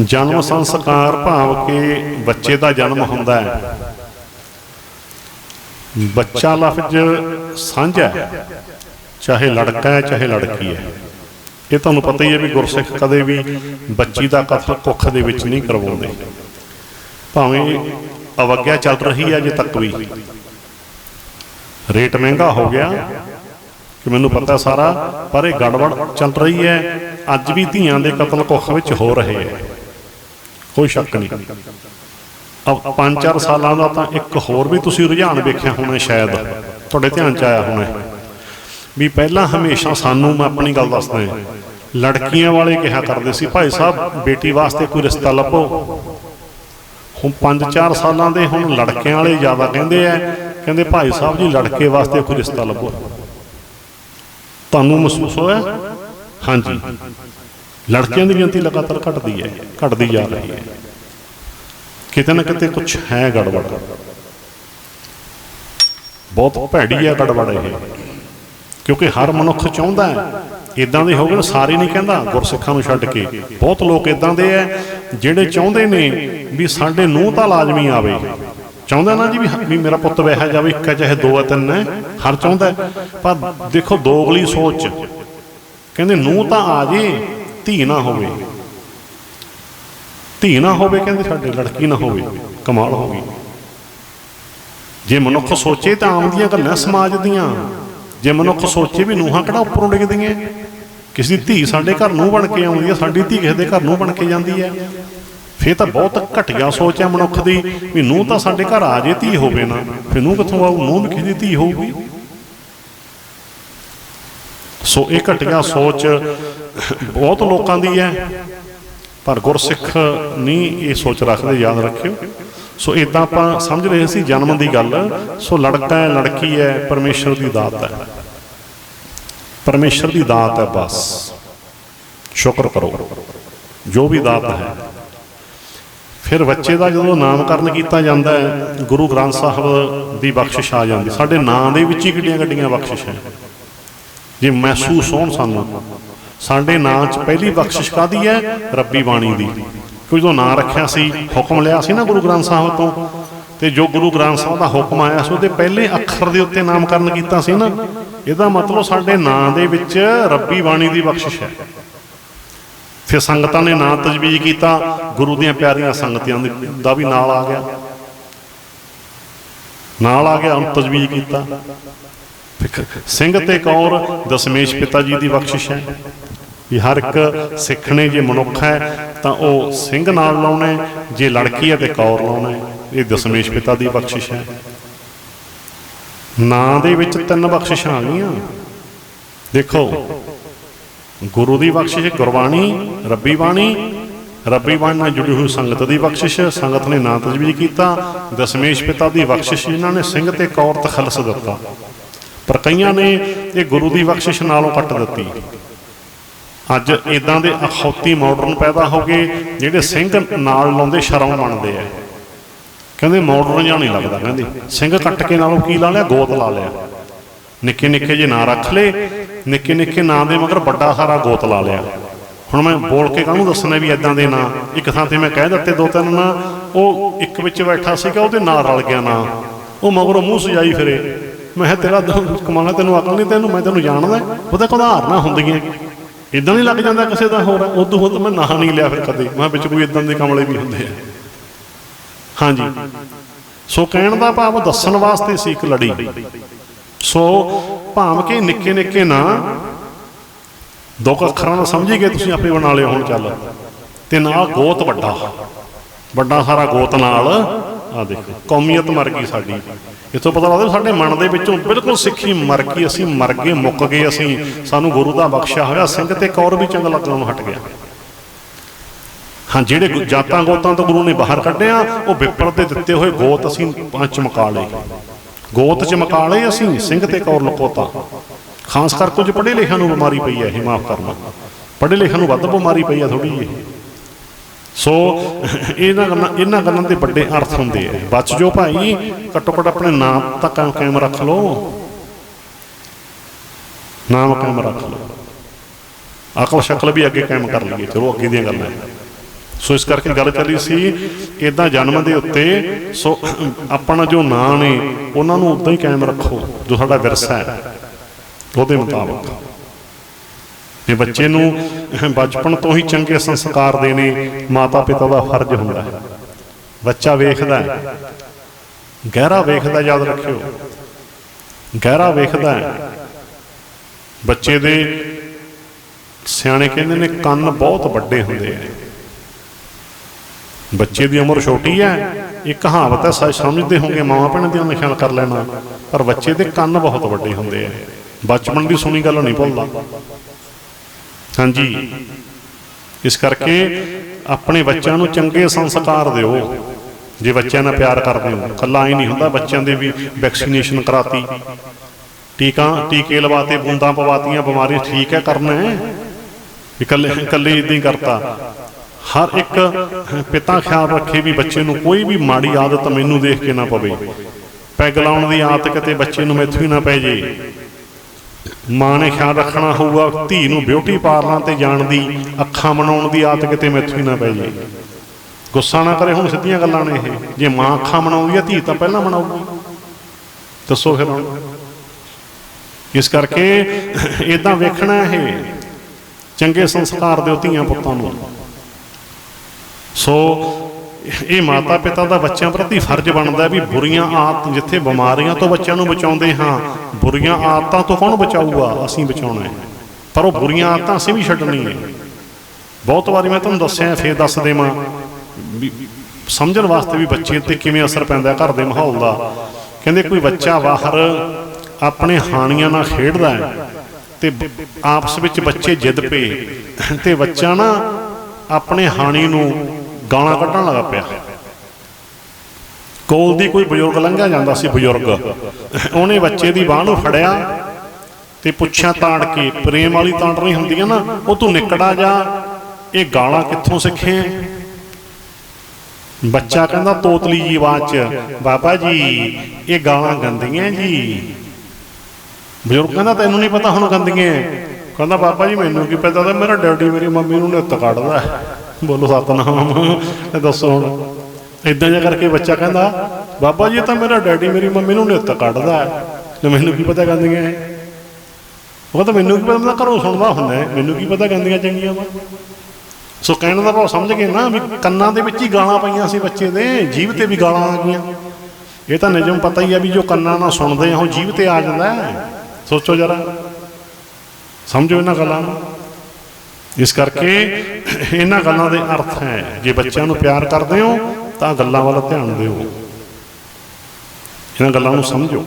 ਜਨਮ ਸੰਸਕਾਰ ਭਾਵ ਕਿ ਬੱਚੇ ਦਾ ਜਨਮ ਹੁੰਦਾ ਹੈ। ਬੱਚਾ ਲਫ਼ਜ਼ ਸਾਂਝਾ ਚਾਹੇ ਲੜਕਾ ਹੈ, ਚਾਹੇ ਲੜਕੀ ਹੈ। ਇਹ ਤੁਹਾਨੂੰ ਪਤਾ ਹੀ ਹੈ ਵੀ ਗੁਰਸਿੱਖ ਕਦੇ ਵੀ ਬੱਚੀ ਦਾ ਕਤਲ ਕੁੱਖ ਦੇ ਵਿੱਚ ਨਹੀਂ ਕਰਵਾਉਂਦੇ। ਭਾਵੇਂ ਅਵਗਿਆ ਚੱਲ ਰਹੀ ਹੈ ਅਜੇ ਤੱਕ ਵੀ। ਰੇਟ ਮਹਿੰਗਾ ਹੋ ਗਿਆ, ਕਿ ਮੈਨੂੰ ਪਤਾ ਸਾਰਾ, ਪਰ ਇਹ ਗੜਬੜ ਚੱਲ ਰਹੀ ਹੈ। ਅੱਜ ਵੀ ਧੀਆਂ ਦੇ ਕਤਲ ਕੁੱਖ ਵਿੱਚ ਹੋ ਰਹੇ ਹੈ। ਕੋਈ ਸ਼ੱਕ ਨਹੀਂ। ਅਬ 5-4 ਸਾਲਾਂ ਦਾ ਤਾਂ ਇੱਕ ਹੋਰ ਵੀ ਤੁਸੀਂ ਰੁਝਾਨ ਵੇਖਿਆ ਹੋਣਾ ਸ਼ਾਇਦ। ਤੁਹਾਡੇ ਧਿਆਨ ਚ ਆਇਆ ਹੋਣਾ। ਵੀ ਪਹਿਲਾਂ ਹਮੇਸ਼ਾ ਸਾਨੂੰ, ਮੈਂ ਆਪਣੀ ਗੱਲ ਦੱਸਦਾ ਹਾਂ, ਲੜਕੀਆਂ ਵਾਲੇ ਕਿਹਾ ਕਰਦੇ ਸੀ, ਭਾਈ ਸਾਹਿਬ, ਬੇਟੀ ਵਾਸਤੇ ਕੋਈ ਰਿਸ਼ਤਾ ਲੱਭੋ। ਹੁਣ 5-4 ਸਾਲਾਂ ਦੇ ਹੁਣ ਲੜਕਿਆਂ ਵਾਲੇ ਜ਼ਿਆਦਾ ਕਹਿੰਦੇ ਆ, ਕਹਿੰਦੇ, ਭਾਈ ਸਾਹਿਬ ਜੀ, ਲੜਕੇ ਵਾਸਤੇ ਕੋਈ ਰਿਸ਼ਤਾ ਲੱਭੋ। ਤੁਹਾਨੂੰ ਮਹਿਸੂਸ ਹੋਇਆ? ਹਾਂਜੀ। ਲੜਕਿਆਂ ਦੀ ਗਿਣਤੀ ਲਗਾਤਾਰ ਘਟਦੀ ਹੈ, ਘਟਦੀ ਜਾ ਰਹੀ ਹੈ। ਕਿਤੇ ਨਾ ਕਿਤੇ ਕੁਝ ਹੈ ਗੜਬੜ। ਬਹੁਤ ਭੈੜੀ ਹੈ ਗੜਬੜ ਇਹ। ਕਿਉਂਕਿ ਹਰ ਮਨੁੱਖ ਚਾਹੁੰਦਾ ਹੈ ਇਦਾਂ ਦੇ ਗਏ ਸਾਰੇ ਨਹੀਂ ਕਹਿੰਦਾ, ਗੁਰਸਿੱਖਾਂ ਨੂੰ ਛੱਡ ਕੇ। ਬਹੁਤ ਲੋਕ ਇਦਾਂ ਦੇ ਐ ਜਿਹੜੇ ਚਾਹੁੰਦੇ ਨੇ ਵੀ ਸਾਡੇ ਨੂੰ ਤਾਂ ਲਾਜ਼ਮੀ ਆਵੇ। ਚਾਹੁੰਦਾ ਨਾ ਜੀ ਵੀ ਮੇਰਾ ਪੁੱਤ ਵਿਆਹਿਆ ਜਾਵੇ, ਇੱਕ ਹੈ ਚਾਹੇ ਦੋ ਹੈ, ਤਿੰਨ ਹੈ, ਹਰ ਚਾਹੁੰਦਾ ਪਰ ਦੇਖੋ, ਦੋਗਲੀ ਸੋਚ। ਕਹਿੰਦੇ ਨੂੰ ਤਾਂ ਆ ਜੇ ਧੀ ਨਾ ਹੋਵੇ। ਧੀ ਨਾ ਹੋਵੇ ਕਹਿੰਦੇ ਸਾਡੇ ਲੜਕੀ ਨਾ ਹੋਵੇ। ਕਮਾਲ ਹੋ ਗਈ। ਜੇ ਮਨੁੱਖ ਸੋਚੇ ਤਾਂ ਆਮ ਦੀਆਂ ਗੱਲਾਂ ਸਮਾਜ ਦੀਆਂ। ਜੇ ਮਨੁੱਖ ਸੋਚੇ ਵੀ ਨੂੰਹਾਂ ਕਿਹੜਾ ਉੱਪਰੋਂ ਡਿੱਗਦੀਆਂ। ਕਿਸੇ ਦੀ ਧੀ ਸਾਡੇ ਘਰ ਨੂੰ ਬਣ ਕੇ ਆਉਂਦੀ ਹੈ, ਸਾਡੀ ਧੀ ਕਿਸੇ ਦੇ ਘਰ ਨੂੰ ਬਣ ਕੇ ਜਾਂਦੀ ਹੈ। ਫੇਰ ਤਾਂ ਬਹੁਤ ਘਟੀਆ ਸੋਚ ਹੈ ਮਨੁੱਖ ਦੀ ਵੀ ਨੂੰ ਤਾਂ ਸਾਡੇ ਘਰ ਆ ਜੇ, ਧੀ ਹੋਵੇ ਨਾ। ਫੇਰ ਨੂੰ ਕਿੱਥੋਂ ਆਊ? ਨੂੰ ਵੀ ਦੀ ਧੀ ਹੋਊਗੀ। ਸੋ ਇਹ ਘਟੀਆ ਸੋਚ ਬਹੁਤ ਲੋਕਾਂ ਦੀ ਹੈ। ਪਰ ਗੁਰਸਿੱਖ ਨਹੀਂ ਇਹ ਸੋਚ ਰੱਖਦੇ, ਯਾਦ ਰੱਖਿਓ। ਸੋ ਇਦਾਂ ਆਪਾਂ ਸਮਝ ਰਹੇ ਸੀ ਜਨਮ ਦੀ ਗੱਲ। ਸੋ ਲੜਕਾ ਹੈ, ਲੜਕੀ ਹੈ, ਪਰਮੇਸ਼ਰ ਦੀ ਦਾਤ ਹੈ। ਪਰਮੇਸ਼ਰ ਦੀ ਦਾਤ ਹੈ ਬਸ। ਸ਼ੁਕਰ ਕਰੋ। ਜੋ ਵੀ ਦਾਤ ਹੈ। ਫਿਰ ਬੱਚੇ ਦਾ ਜਦੋਂ ਨਾਮਕਰਨ ਕੀਤਾ ਜਾਂਦਾ ਹੈ, ਗੁਰੂ ਗ੍ਰੰਥ ਸਾਹਿਬ ਦੀ ਬਖਸ਼ਿਸ਼ ਆ ਜਾਂਦੀ। ਸਾਡੇ ਨਾਂ ਦੇ ਵਿੱਚ ਹੀ ਕਿੱਡੀਆਂ ਗੱਡੀਆਂ ਬਖਸ਼ਿਸ਼ ਹੈ। ਜੇ ਮਹਿਸੂਸ ਹੋਣ ਸਾਨੂੰ। ਸਾਡੇ ਨਾਂ 'ਚ ਪਹਿਲੀ ਬਖਸ਼ਿਸ਼ ਕਾਦੀ ਹੈ? ਰੱਬੀ ਬਾਣੀ ਦੀ। ਕੋਈ ਜਦੋਂ ਨਾਂ ਰੱਖਿਆ ਸੀ, ਹੁਕਮ ਲਿਆ ਸੀ ਨਾ ਗੁਰੂ ਗ੍ਰੰਥ ਸਾਹਿਬ ਤੋਂ। ਤੇ ਜੋ ਗੁਰੂ ਗ੍ਰੰਥ ਸਾਹਿਬ ਦਾ ਹੁਕਮ ਆਇਆ ਸੀ, ਉਹਦੇ ਪਹਿਲੇ ਅੱਖਰ ਦੇ ਉੱਤੇ ਨਾਮਕਰਨ ਕੀਤਾ ਸੀ ਨਾ। ਇਹਦਾ ਮਤਲਬ ਸਾਡੇ ਨਾਂ ਦੇ ਵਿੱਚ ਰੱਬੀ ਬਾਣੀ ਦੀ ਬਖਸ਼ਿਸ਼ ਹੈ। ਫਿਰ ਸੰਗਤਾਂ ਨੇ ਨਾਂ ਤਜਵੀਜ਼ ਕੀਤਾ, ਗੁਰੂ ਦੀਆਂ ਪਿਆਰੀਆਂ ਸੰਗਤਿਆਂ ਦੇ- ਦਾ ਵੀ ਨਾਲ ਆ ਗਿਆ। ਨਾਲ ਆ ਗਿਆ ਹੁਣ ਤਜਵੀਜ਼ ਕੀਤਾ। ਸਿੰਘ ਤੇ ਕੌਰ ਦਸ਼ਮੇਸ਼ ਪਿਤਾ ਜੀ ਦੀ ਬਖਸ਼ਿਸ਼ ਹੈ ਵੀ ਹਰ ਇੱਕ ਸਿੱਖ ਨੇ ਜੇ ਮਨੁੱਖ ਹੈ, ਤਾਂ ਉਹ ਸਿੰਘ ਨਾਲ ਲਾਉਣਾ ਜੇ ਲੜਕੀ ਹੈ ਤੇ ਕੌਰ ਲਾਉਣਾ ਇਹ ਦਸ਼ਮੇਸ਼ ਪਿਤਾ ਦੀ ਬਖਸ਼ਿਸ਼ ਹੈ। ਨਾਂ ਦੇ ਵਿੱਚ ਤਿੰਨ ਬਖਸ਼ਿਸ਼ਾਂ ਆ ਗਈਆਂ। ਦੇਖੋ, ਗੁਰੂ ਦੀ ਬਖਸ਼ਿਸ਼, ਗੁਰਬਾਣੀ, ਰੱਬੀ ਬਾਣੀ ਰੱਬੀ ਬਾਣੀ ਨਾਲ ਜੁੜੀ ਹੋਈ ਸੰਗਤ ਦੀ ਬਖਸ਼ਿਸ਼, ਸੰਗਤ ਨੇ ਨਾਂ ਤਜਵੀਜ਼ ਕੀਤਾ। ਦਸ਼ਮੇਸ਼ ਪਿਤਾ ਦੀ ਬਖਸ਼ਿਸ਼, ਜਿਨ੍ਹਾਂ ਨੇ ਸਿੰਘ ਤੇ ਕੌਰ ਤਖਲਸ ਦਿੱਤਾ। ਪਰ ਕਈਆਂ ਨੇ ਇਹ ਗੁਰੂ ਦੀ ਬਖਸ਼ਿਸ਼ ਨਾਲੋਂ ਕੱਟ ਦਿੱਤੀ। ਅੱਜ ਇਦਾਂ ਦੇ ਅਖੌਤੀ ਮਾਡਰਨ ਪੈਦਾ ਹੋ ਗਏ, ਜਿਹੜੇ ਸਿੰਘ ਨਾਲ ਲਾਉਂਦੇ ਸ਼ਰਮ ਮੰਨਦੇ ਆ। ਕਹਿੰਦੇ ਮਾਡਰਨ ਜਾਂ ਨਹੀਂ ਲੱਗਦਾ, ਕਹਿੰਦੇ ਸਿੰਘ ਕੱਟ ਕੇ ਨਾਲੋਂ ਕੀ ਲਾ ਲਿਆ? ਗੋਤ ਲਾ ਲਿਆ। ਨਿੱਕੇ ਨਿੱਕੇ ਜੇ ਨਾਂ ਰੱਖ ਲਏ, ਨਿੱਕੇ ਨਿੱਕੇ ਨਾਂ ਦੇ ਮਗਰ ਵੱਡਾ ਸਾਰਾ ਗੋਤ ਲਾ ਲਿਆ। ਹੁਣ ਮੈਂ ਬੋਲ ਕੇ ਕਾਹਨੂੰ ਦੱਸਣਾ ਵੀ ਇਦਾਂ ਦੇ ਨਾਂ? ਇੱਕ ਥਾਂ ਤੇ ਮੈਂ ਕਹਿ ਦਿੱਤੇ ਦੋ ਤਿੰਨ ਨਾਂ, ਉਹ ਇੱਕ ਵਿੱਚ ਬੈਠਾ ਸੀਗਾ, ਉਹਦੇ ਨਾਂ ਰਲ ਗਿਆ ਨਾਂ। ਉਹ ਮਗਰੋਂ ਮੂੰਹ ਸਜਾਈ ਫਿਰੇ। ਮੈਂ ਕਿਹਾ, ਤੇਰਾ ਕਮਾਣਾ ਤੈਨੂੰ ਅਕਲ ਨਹੀਂ, ਤੈਨੂੰ ਮੈਂ ਤੈਨੂੰ ਜਾਣਦਾ ਉਹਦਾ ਉਦਾਹਰਨਾਂ ਹੁੰਦੀਆਂ ਇਦਾਂ ਨਹੀਂ ਲੱਗ ਜਾਂਦਾ ਕਿਸੇ ਦਾ ਹੋਰ। ਉਦੋਂ ਹੁਣ ਤਾਂ ਮੈਂ ਨਾਂ ਨਹੀਂ ਲਿਆ ਫਿਰ ਕਦੇ। ਮੈਂ ਵਿੱਚ ਕੋਈ ਇਦਾਂ ਦੇ ਕਮਲੇ ਵੀ ਹੁੰਦੇ ਆ। ਹਾਂਜੀ। ਸੋ ਕਹਿਣ ਦਾ ਭਾਵ ਦੱਸਣ ਵਾਸਤੇ ਸੀ ਇੱਕ ਲੜੀ। ਸੋ ਭਾਵ ਕਿ ਨਿੱਕੇ ਨਿੱਕੇ ਨਾ, ਦੋ ਅੱਖਰਾਂ ਨਾਲ ਸਮਝੀ ਗਏ, ਤੁਸੀਂ ਆਪੇ ਬਣਾ ਲਿਓ, ਹੁਣ ਚੱਲ। ਤੇ ਨਾ ਗੋਤ ਵੱਡਾ। ਵੱਡਾ ਸਾਰਾ ਗੋਤ ਨਾਲ ਆ ਦੇਖੋ, ਕੌਮੀਅਤ ਮਰ ਗਈ ਸਾਡੀ। ਇਥੋਂ ਪਤਾ ਲੱਗਦਾ ਸਾਡੇ ਮਨ ਦੇ ਵਿੱਚੋਂ ਬਿਲਕੁਲ ਸਿੱਖੀ ਮਰ ਗਈ, ਅਸੀਂ ਮਰ ਗਏ, ਮੁੱਕ ਗਏ, ਅਸੀਂ, ਸਾਨੂੰ ਗੁਰੂ ਦਾ ਬਖਸ਼ਿਆ ਹੋਇਆ, ਸਿੰਘ ਤੇ ਕੌਰ ਵੀ ਚੰਗਾ ਲੱਗਣੋਂ ਹਟ ਗਿਆ। ਹਾਂ, ਜਿਹੜੇ ਜਾਤਾਂ ਗੋਤਾਂ ਤੋਂ ਗੁਰੂ ਨੇ ਬਾਹਰ ਕੱਢਿਆ, ਉਹ ਵਿਪਰ ਦੇ ਦਿੱਤੇ ਹੋਏ ਗੋਤ ਅਸੀਂ ਚਮਕਾ ਲਏ। ਗੋਤ ਚਮਕਾ ਲਏ ਅਸੀਂ, ਸਿੰਘ ਤੇ ਕੌਰ ਲਕੋਤਾ ਖਾਸ ਕਰ ਕੁਝ ਪੜ੍ਹੇ ਲਿਖਿਆਂ ਨੂੰ ਬਿਮਾਰੀ ਪਈ ਹੈ, ਇਹ ਮਾਫ ਕਰਨਾ। ਪੜ੍ਹੇ ਲਿਖਿਆਂ ਨੂੰ ਵੱਧ ਬਿਮਾਰੀ ਪਈ ਹੈ ਥੋੜੀ ਜਿਹੀ। ਸੋ, ਇਹਨਾਂ ਗੱਲਾਂ ਇਹਨਾਂ ਗੱਲਾਂ ਦੇ ਵੱਡੇ ਅਰਥ ਹੁੰਦੇ ਆ। ਬਚ ਜੋ ਭਾਈ, ਘੱਟੋ ਘੱਟ ਆਪਣੇ ਨਾਮ ਤਾਂ ਕਾਇਮ ਰੱਖ ਲਓ। ਨਾਮ ਕਾਇਮ ਰੱਖ ਲਓ। ਅਕਲ ਸ਼ਕਲ ਵੀ ਅੱਗੇ ਕਾਇਮ ਕਰ ਲਈਏ, ਚਲੋ ਅੱਗੇ ਦੀਆਂ ਗੱਲਾਂ। ਸੋ ਇਸ ਕਰਕੇ ਗੱਲ ਚੱਲੀ ਸੀ ਇਦਾਂ ਜਨਮ ਦੇ ਉੱਤੇ, ਸੋ ਆਪਣਾ ਜੋ ਨਾਂ ਨੇ, ਉਹਨਾਂ ਨੂੰ ਉਦਾਂ ਹੀ ਕਾਇਮ ਰੱਖੋ, ਜੋ ਸਾਡਾ ਵਿਰਸਾ ਹੈ। ਉਹਦੇ ਮੁਤਾਬਕ। ਤੇ ਬੱਚੇ ਨੂੰ ਬਚਪਨ ਤੋਂ ਹੀ ਚੰਗੇ ਸੰਸਕਾਰ ਦੇਣੇ ਮਾਤਾ ਪਿਤਾ ਦਾ ਫਰਜ਼ ਹੁੰਦਾ ਹੈ। ਬੱਚਾ ਵੇਖਦਾ ਹੈ। ਗਹਿਰਾ ਵੇਖਦਾ ਯਾਦ ਰੱਖਿਓ। ਗਹਿਰਾ ਵੇਖਦਾ ਹੈ। ਬੱਚੇ ਦੇ ਸਿਆਣੇ ਕਹਿੰਦੇ ਨੇ ਕੰਨ ਬਹੁਤ ਵੱਡੇ ਹੁੰਦੇ ਆ। ਬੱਚੇ ਦੀ ਉਮਰ ਛੋਟੀ ਹੈ। ਇਹ ਕਹਾਵਤ ਹੈ ਸੱਚ ਸਮਝਦੇ ਹੋਗੇ ਮਾਵਾਂ ਭੈਣਾਂ ਦੀਆਂ ਨਿਸ਼ਾਨ ਕਰ ਲੈਣਾ। ਪਰ ਬੱਚੇ ਦੇ ਕੰਨ ਬਹੁਤ ਵੱਡੇ ਹੁੰਦੇ ਆ। ਬਚਪਨ ਦੀ ਸੁਣੀ ਗੱਲ ਨਹੀਂ ਭੁੱਲਦਾ। ਹਾਂਜੀ। ਇਸ ਕਰਕੇ ਆਪਣੇ ਬੱਚਿਆਂ ਨੂੰ ਚੰਗੇ ਸੰਸਕਾਰ ਦਿਓ। ਜੇ ਬੱਚਿਆਂ ਨਾਲ ਪਿਆਰ ਕਰਦੇ ਹੋ ਕੱਲਾ ਹੀ ਨਹੀਂ ਹੁੰਦਾ ਬੱਚਿਆਂ ਦੇ ਵੀ ਵੈਕਸੀਨੇਸ਼ਨ ਕਰਾਤੀ। ਟੀਕਾ, ਟੀਕੇ ਲਵਾਤੇ, ਬੂੰਦਾਂ ਪਵਾਤੀਆਂ ਬਿਮਾਰੀ ਠੀਕ ਹੈ, ਕਰਨਾ ਹੈ। ਇਕੱਲੇ ਇਕੱਲੇ ਇਦਾਂ ਹੀ ਕਰਤਾ। ਹਰ ਇੱਕ ਪਿਤਾ ਖਿਆਲ ਰੱਖੇ ਵੀ ਬੱਚੇ ਨੂੰ ਕੋਈ ਵੀ ਮਾੜੀ ਆਦਤ ਮੈਨੂੰ ਦੇਖ ਕੇ ਨਾ ਪਵੇ। ਪੈਗ ਲਾਉਣ ਦੀ ਆਦਤ ਕਿਤੇ ਬੱਚੇ ਨੂੰ ਮੈਥੋਂ ਹੀ ਨਾ ਪੈ ਜੇ। ਮਾਂ ਨੇ ਖਿਆਲ ਰੱਖਣਾ ਹੋਊਗਾ, ਧੀ ਨੂੰ ਬਿਊਟੀ ਪਾਰਲਰਾਂ ਤੇ ਜਾਣ ਦੀ, ਅੱਖਾਂ ਬਣਾਉਣ ਦੀ ਆਦਤ ਕਿਤੇ ਮੈਥੋਂ ਹੀ ਨਾ ਪੈ ਜੇ ਗੁੱਸਾ ਨਾ ਕਰੇ ਹੁਣ ਸਿੱਧੀਆਂ ਗੱਲਾਂ ਨੇ ਇਹ। ਜੇ ਮਾਂ ਅੱਖਾਂ ਬਣਾਉਂਦੀ ਹੈ ਧੀ ਤਾਂ ਪਹਿਲਾਂ ਬਣਾਊਗੀ ਦੱਸੋ ਫਿਰ ਹੁਣ। ਇਸ ਕਰਕੇ ਇਦਾਂ ਵੇਖਣਾ ਇਹ ਚੰਗੇ ਸੰਸਕਾਰ ਦਿਓ ਧੀਆਂ ਪੁੱਤਾਂ ਨੂੰ। ਸੋ ਇਹ ਮਾਤਾ ਪਿਤਾ ਦਾ ਬੱਚਿਆਂ ਪ੍ਰਤੀ ਫਰਜ਼ ਬਣਦਾ ਵੀ ਬੁਰੀਆਂ ਆਦਤ ਜਿੱਥੇ ਬਿਮਾਰੀਆਂ ਤੋਂ ਬੱਚਿਆਂ ਨੂੰ ਬਚਾਉਂਦੇ ਹਾਂ, ਬੁਰੀਆਂ ਆਦਤਾਂ ਤੋਂ ਕੌਣ ਬਚਾਊਗਾ? ਅਸੀਂ ਬਚਾਉਣਾ ਹੈ। ਪਰ ਉਹ ਬੁਰੀਆਂ ਆਦਤਾਂ ਅਸੀਂ ਵੀ ਛੱਡਣੀਆਂ ਬਹੁਤ ਵਾਰੀ ਮੈਂ ਤੁਹਾਨੂੰ ਦੱਸਿਆ, ਫੇਰ ਦੱਸ ਦੇਵਾਂ ਵੀ ਸਮਝਣ ਵਾਸਤੇ ਵੀ ਬੱਚੇ ਤੇ ਕਿਵੇਂ ਅਸਰ ਪੈਂਦਾ ਘਰ ਦੇ ਮਾਹੌਲ ਦਾ। ਕਹਿੰਦੇ ਕੋਈ ਬੱਚਾ ਬਾਹਰ ਆਪਣੇ ਹਾਣੀਆਂ ਨਾਲ ਖੇਡਦਾ ਹੈ ਤੇ ਆਪਸ ਵਿੱਚ ਬੱਚੇ ਜਿੱਦ ਪਏ ਤੇ ਬੱਚਾ ਨਾ ਆਪਣੇ ਹਾਣੀ ਨੂੰ ਗਾਲਾਂ ਕੱਢਣ ਲੱਗਾ ਪਿਆ। ਕੋਲ ਦੀ ਕੋਈ ਬਜ਼ੁਰਗ ਲੰਘਿਆ ਜਾਂਦਾ ਸੀ ਬਜ਼ੁਰਗ। ਉਹਨੇ ਬੱਚੇ ਦੀ ਬਾਹ ਨੂੰ ਫੜਿਆ ਤੇ ਪੁੱਛਿਆ, ਤਾੜ ਕੇ, ਪ੍ਰੇਮ ਵਾਲੀ ਤਾੜਨੀ ਹੁੰਦੀ ਹੈ ਨਾ? ਉਹ ਤੂੰ ਨਿਕੜਾ ਜਾ। ਇਹ ਗਾਲਾਂ ਕਿੱਥੋਂ ਸਿੱਖੇ? ਬੱਚਾ ਕਹਿੰਦਾ, ਤੋਤਲੀ ਜੀ ਆਵਾਜ਼ ਚ, ਬਾਬਾ ਜੀ, ਇਹ ਗਾਲਾਂ ਗੰਦੀਆਂ ਜੀ। ਬਜ਼ੁਰਗ ਕਹਿੰਦਾ, ਤੈਨੂੰ ਨਹੀਂ ਪਤਾ ਹੁਣ ਗੰਦੀਆਂ? ਕਹਿੰਦਾ, ਬਾਬਾ ਜੀ, ਮੈਨੂੰ ਕੀ ਪਤਾ? ਤਾਂ ਮੇਰਾ ਡੈਡੀ, ਮੇਰੀ ਮੰਮੀ ਨੂੰ ਨਿੱਤ ਕੱਢਦਾ ਬੋਲੋ ਸਤਨਾਮ। ਦੱਸੋ ਹੁਣ। ਇਦਾਂ ਜਿਹਾ ਕਰਕੇ ਬੱਚਾ ਕਹਿੰਦਾ, ਬਾਬਾ ਜੀ ਤਾਂ ਮੇਰਾ ਡੈਡੀ ਮੇਰੀ ਮੰਮੀ ਨੂੰ ਨਿੱਤ ਕੱਢਦਾ ਤੇ ਮੈਨੂੰ ਕੀ ਪਤਾ ਗੰਦੀਆਂ ਹੈ ਉਹ ਤਾਂ ਮੈਨੂੰ ਕੀ ਪਤਾ, ਮੈਂ ਘਰੋਂ ਸੁਣਦਾ ਹੁੰਦਾ ਮੈਨੂੰ ਕੀ ਪਤਾ ਗੰਦੀਆਂ ਚੰਗੀਆਂ ਵਾ। ਸੋ ਕਹਿਣ ਦਾ ਭਾਵ ਸਮਝ ਗਏ ਨਾ ਵੀ ਕੰਨਾਂ ਦੇ ਵਿੱਚ ਹੀ ਗਾਲਾਂ ਪਈਆਂ ਸੀ ਬੱਚੇ ਦੇ ਜੀਵ ਤੇ ਵੀ ਗਾਲਾਂ ਆ ਗਈਆਂ। ਇਹ ਤਾਂ ਨਿਯਮ ਪਤਾ ਹੀ ਆ ਵੀ ਜੋ ਕੰਨਾਂ ਨਾਲ ਸੁਣਦੇ ਆ, ਉਹ ਜੀਵ ਤੇ ਆ ਜਾਂਦਾ ਸੋਚੋ ਜਰਾ। ਸਮਝੋ ਇਹਨਾਂ ਗੱਲਾਂ ਨੂੰ। ਇਸ ਕਰਕੇ ਇਹਨਾਂ ਗੱਲਾਂ ਦੇ ਅਰਥ ਹੈ। ਜੇ ਬੱਚਿਆਂ ਨੂੰ ਪਿਆਰ ਕਰਦੇ ਹੋ, ਤਾਂ ਗੱਲਾਂ ਵੱਲ ਧਿਆਨ ਦਿਓ। ਇਹਨਾਂ ਗੱਲਾਂ ਨੂੰ ਸਮਝੋ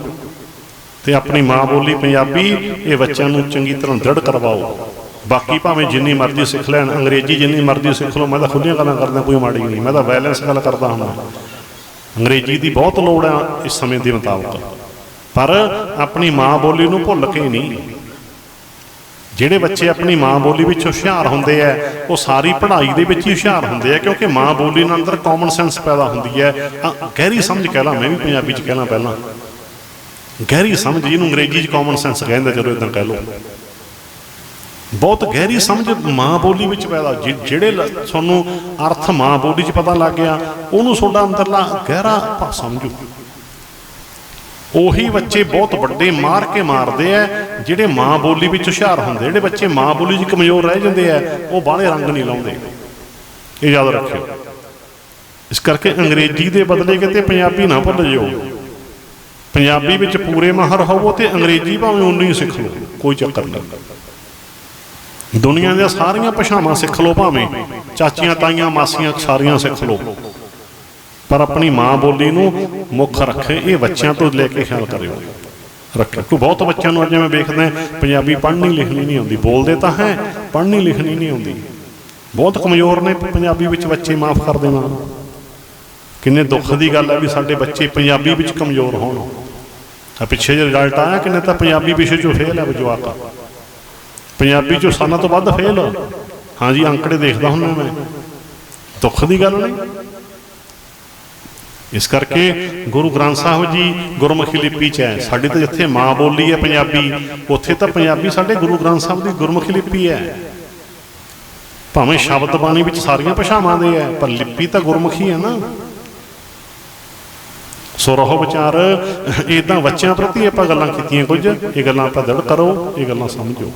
ਤੇ ਆਪਣੀ ਮਾਂ ਬੋਲੀ ਪੰਜਾਬੀ, ਇਹ ਬੱਚਿਆਂ ਨੂੰ ਚੰਗੀ ਤਰ੍ਹਾਂ ਦ੍ਰਿੜ ਕਰਵਾਓ। ਬਾਕੀ ਭਾਵੇਂ ਜਿੰਨੀ ਮਰਜ਼ੀ ਸਿੱਖ ਲੈਣ, ਅੰਗਰੇਜ਼ੀ ਜਿੰਨੀ ਮਰਜ਼ੀ ਸਿੱਖ ਲਓ, ਮੈਂ ਤਾਂ ਖੁੱਲੀਆਂ ਗੱਲਾਂ ਕਰਦਾ, ਕੋਈ ਮਾੜੀ ਨਹੀਂ, ਮੈਂ ਤਾਂ ਬੈਲੈਂਸ ਗੱਲ ਕਰਦਾ ਹੁੰਦਾ। ਅੰਗਰੇਜ਼ੀ ਦੀ ਬਹੁਤ ਲੋੜ ਆ ਇਸ ਸਮੇਂ ਦੇ ਮੁਤਾਬਕ। ਪਰ ਆਪਣੀ ਮਾਂ ਬੋਲੀ ਨੂੰ ਭੁੱਲ ਕੇ ਨਹੀਂ ਜਿਹੜੇ ਬੱਚੇ ਆਪਣੀ ਮਾਂ ਬੋਲੀ ਵਿੱਚ ਹੁਸ਼ਿਆਰ ਹੁੰਦੇ ਆ ਉਹ ਸਾਰੀ ਪੜ੍ਹਾਈ ਦੇ ਵਿੱਚ ਹੀ ਹੁਸ਼ਿਆਰ ਹੁੰਦੇ ਆ ਕਿਉਂਕਿ ਮਾਂ ਬੋਲੀ ਨਾਲ ਅੰਦਰ ਕਾਮਨ ਸੈਂਸ ਪੈਦਾ ਹੁੰਦੀ ਹੈ। ਗਹਿਰੀ ਸਮਝ ਕਹਿ ਲਾਂ ਮੈਂ ਵੀ ਪੰਜਾਬੀ ਚ ਕਹਿਣਾ ਪਹਿਲਾਂ। ਗਹਿਰੀ ਸਮਝ ਜਿਹਨੂੰ ਅੰਗਰੇਜ਼ੀ ਚ ਕਾਮਨ ਸੈਂਸ ਕਹਿੰਦੇ ਚਲੋ ਇਦਾਂ ਕਹਿ ਲਓ। ਬਹੁਤ ਗਹਿਰੀ ਸਮਝ ਮਾਂ ਬੋਲੀ ਵਿੱਚ ਪੈਦਾ ਜਿਹੜੇ ਤੁਹਾਨੂੰ ਅਰਥ ਮਾਂ ਬੋਲੀ ਚ ਪਤਾ ਲੱਗ ਗਿਆ ਉਹਨੂੰ ਤੁਹਾਡਾ ਅੰਦਰਲਾ ਗਹਿਰਾ ਸਮਝੋ। ਉਹੀ ਬੱਚੇ ਬਹੁਤ ਵੱਡੇ ਮਾਰ ਕੇ ਮਾਰਦੇ ਆ, ਜਿਹੜੇ ਮਾਂ ਬੋਲੀ ਵਿੱਚ ਹੁਸ਼ਿਆਰ ਹੁੰਦੇ ਜਿਹੜੇ ਬੱਚੇ ਮਾਂ ਬੋਲੀ 'ਚ ਕਮਜ਼ੋਰ ਰਹਿ ਜਾਂਦੇ ਆ, ਉਹ ਬਾਹਲੇ ਰੰਗ ਨਹੀਂ ਲਾਉਂਦੇ। ਇਹ ਯਾਦ ਰੱਖਿਓ। ਇਸ ਕਰਕੇ ਅੰਗਰੇਜ਼ੀ ਦੇ ਬਦਲੇ ਕਿਤੇ ਪੰਜਾਬੀ ਨਾ ਭੁੱਲ ਜਿਓ ਪੰਜਾਬੀ ਵਿੱਚ ਪੂਰੇ ਮਾਹਰ ਹੋਵੋ ਤੇ ਅੰਗਰੇਜ਼ੀ ਭਾਵੇਂ ਉਨੀ ਹੀ ਸਿੱਖ ਲਓ, ਕੋਈ ਚੱਕਰ ਨਹੀਂ। ਦੁਨੀਆ ਦੀਆਂ ਸਾਰੀਆਂ ਭਾਸ਼ਾਵਾਂ ਸਿੱਖ ਲਓ ਭਾਵੇਂ ਚਾਚੀਆਂ, ਤਾਈਆਂ, ਮਾਸੀਆਂ ਸਾਰੀਆਂ ਸਿੱਖ ਲਓ। ਪਰ ਆਪਣੀ ਮਾਂ ਬੋਲੀ ਨੂੰ ਮੁੱਖ ਰੱਖੇ, ਇਹ ਬੱਚਿਆਂ ਤੋਂ ਲੈ ਕੇ ਖਿਆਲ ਕਰਿਓ। ਰੱਖਿਓ ਕੋਈ ਬਹੁਤ ਬੱਚਿਆਂ ਨੂੰ ਅੱਜ ਮੈਂ ਵੇਖਦਾ ਪੰਜਾਬੀ ਪੜ੍ਹਨੀ ਲਿਖਣੀ ਨਹੀਂ ਆਉਂਦੀ। ਬੋਲਦੇ ਤਾਂ ਹੈ, ਪੜ੍ਹਨੀ ਲਿਖਣੀ ਨਹੀਂ ਆਉਂਦੀ। ਬਹੁਤ ਕਮਜ਼ੋਰ ਨੇ ਪੰਜਾਬੀ ਵਿੱਚ ਬੱਚੇ, ਮਾਫ ਕਰ ਦੇਣਾ। ਕਿੰਨੇ ਦੁੱਖ ਦੀ ਗੱਲ ਹੈ ਵੀ ਸਾਡੇ ਬੱਚੇ ਪੰਜਾਬੀ ਵਿੱਚ ਕਮਜ਼ੋਰ ਹੋਣ। ਆ ਪਿੱਛੇ ਜੇ ਰਿਜ਼ਲਟ ਆਇਆ, ਕਿੰਨੇ ਤਾਂ ਪੰਜਾਬੀ ਵਿਸ਼ੇ ਚੋਂ ਫੇਲ ਹੈ ਜਵਾਕ। ਪੰਜਾਬੀ ਚੋਂ ਸਾਨਾਂ ਤੋਂ ਵੱਧ ਫੇਲ ਹਾਂਜੀ, ਅੰਕੜੇ ਦੇਖਦਾ ਹੁੰਦਾ ਮੈਂ। ਦੁੱਖ ਦੀ ਗੱਲ ਨਹੀਂ। ਇਸ ਕਰਕੇ ਗੁਰੂ ਗ੍ਰੰਥ ਸਾਹਿਬ ਜੀ ਗੁਰਮੁਖੀ ਲਿਪੀ ਚ ਹੈ। ਸਾਡੀ ਤਾਂ ਜਿੱਥੇ ਮਾਂ ਬੋਲੀ ਹੈ ਪੰਜਾਬੀ, ਉੱਥੇ ਤਾਂ ਪੰਜਾਬੀ ਸਾਡੇ ਗੁਰੂ ਗ੍ਰੰਥ ਸਾਹਿਬ ਦੀ ਗੁਰਮੁਖੀ ਲਿਪੀ ਹੈ। ਭਾਵੇਂ ਸ਼ਬਦ ਬਾਣੀ ਵਿੱਚ ਸਾਰੀਆਂ ਭਾਸ਼ਾਵਾਂ ਦੇ ਹੈ, ਪਰ ਲਿਪੀ ਤਾਂ ਗੁਰਮੁਖੀ ਹੈ ਨਾ। ਸੋ ਰਹੋ ਵਿਚਾਰ ਇਦਾਂ ਬੱਚਿਆਂ ਪ੍ਰਤੀ ਆਪਾਂ ਗੱਲਾਂ ਕੀਤੀਆਂ ਕੁਝ, ਇਹ ਗੱਲਾਂ ਆਪਾਂ ਦੜ ਕਰੋ, ਇਹ ਗੱਲਾਂ ਸਮਝੋ।